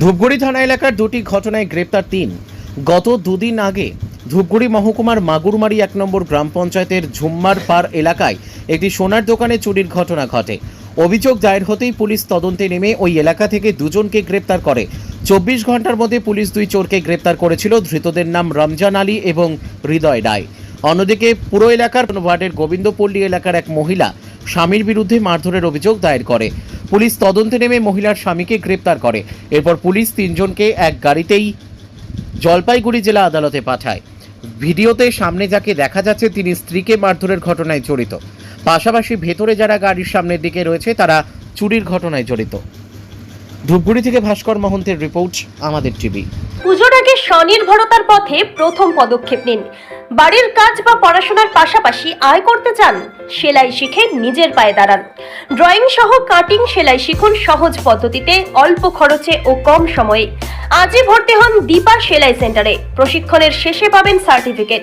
ধূপগুড়ি থানা এলাকার দুটি ঘটনায় গ্রেপ্তার তিন। গত দুদিন আগে ধূপগুড়ি মহকুমার মাগুরমারি এক নম্বর গ্রাম পঞ্চায়েতের ঝুম্মার পার এলাকায় একটি সোনার দোকানে চুরির ঘটনা ঘটে। অভিযোগ দায়ের হতেই পুলিশ তদন্তে নেমে ওই এলাকা থেকে দুজনকে গ্রেপ্তার করে। চব্বিশ ঘণ্টার মধ্যে পুলিশ দুই চোরকে গ্রেপ্তার করেছিল, ধৃতদের নাম রমজান আলী এবং হৃদয় রায়। অন্যদিকে পুরো এলাকার ওয়ার্ডের গোবিন্দপল্লী এলাকার এক মহিলা স্বামীর বিরুদ্ধে মারধরের অভিযোগ দায়ের করে। পুলিশ তদন্তে নেমে মহিলার স্বামীকে গ্রেপ্তার করে। এরপর পুলিশ তিনজনকে এক গাড়িতেই জলপাইগুড়ি জেলা আদালতে পাঠায়। ভিডিওতে সামনে যাকে দেখা যাচ্ছে, তিনি স্ত্রীকে মারধরের ঘটনায় জড়িত। পাশাপাশি ভেতরে যারা গাড়ির সামনের দিকে রয়েছে, তারা চুরির ঘটনায় জড়িত। ধূপগুড়ি থেকে ভাস্কর মহন্তের রিপোর্ট, আমাদের টিভি। পুজোর আগে স্বনির্ভরতার পথে প্রথম পদক্ষেপ নিন। বাড়ির কাজ বা পড়াশোনার পাশাপাশি আয় করতে চান, সেলাই শিখে নিজের পায়ে দাঁড়ান। ড্রয়িং সহ কাটিং সেলাই শিখুন সহজ পদ্ধতিতে, অল্প খরচে ও কম সময়ে। আজই ভর্তি হন দীপা সেলাই সেন্টারে। প্রশিক্ষণের শেষে পাবেন সার্টিফিকেট।